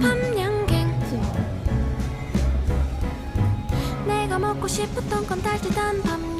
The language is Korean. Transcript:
밤양갱. 내가 먹고 싶었던 건 달디단 밤양갱